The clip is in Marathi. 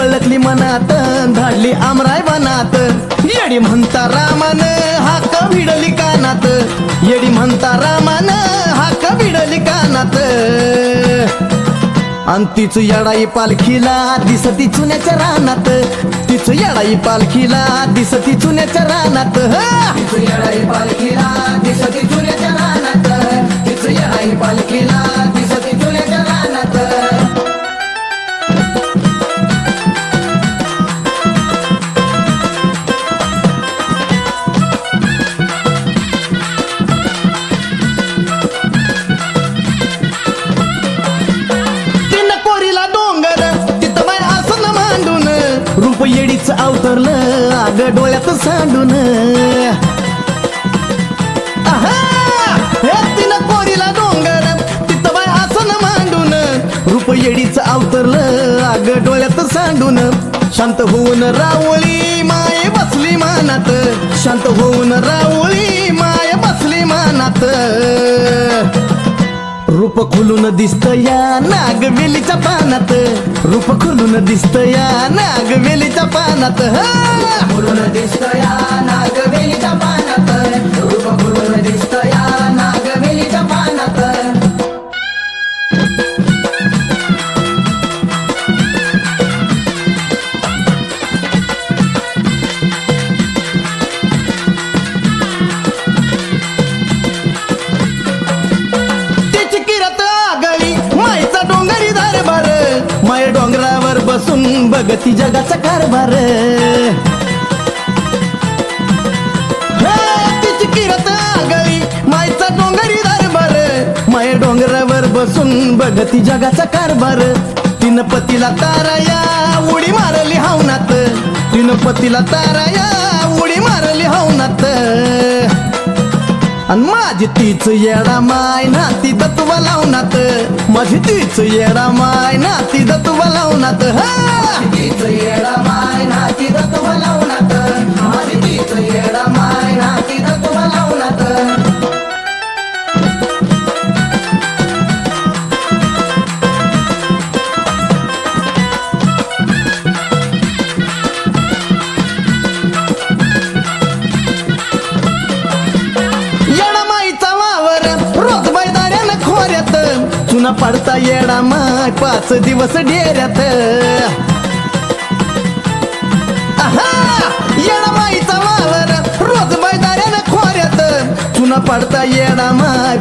वळखली मनात धाडली आमराय बनात येडी म्हणता रामान हाक भिडली कानात. येडी म्हणता रामान हाक भिडली कानात. आणि तिचं येडाई पालखीला दिसती चुन्याच्या रानात. तिचं येडाई पालखीला दिसती चुन्याच्या रानात. पालखी डोळ्यात सांडून. तिनं कोरीला डोंगर तिथं बाय आसन मांडून. रूप येडीच अवतरलं आग डोळ्यात सांडून. शांत होऊन रावळी माय बसली मानात. शांत होऊन रावळी माय बसली मानात. रूप खुलून दिसत या नागवेलीच्या पानात. रूप खुलून दिसत या नागवेलीच्या पानात. खुलून दिसत या नागवेलीच्या पानात रूप खुलून दिसत या नागवेलीच्या पानात किरत आगळी मायचा डोंगरी दरबार. माय डोंगरावर बसून बघती जगाचा कारभार. फिरत आगळी. मायचा डोंगरी दरबार. माय डोंगरावर बसून बघती जगाचा कारभार. तिनं पतीला ताराया उडी मारली हावनात. तिनं पतीला ताराया उडी मारली हवनात. आणि माझी तीच येडा माय ना ती दत्व लावनात. माझी तीच येडा माय ना ती दत्व लावनात. तीच येडा न पडता येडा माय पाच दिवस डेऱ्यात. येडा माईचा वावर रोज बैदाऱ्यानं खोऱ्यात. चुना पडता येडा माय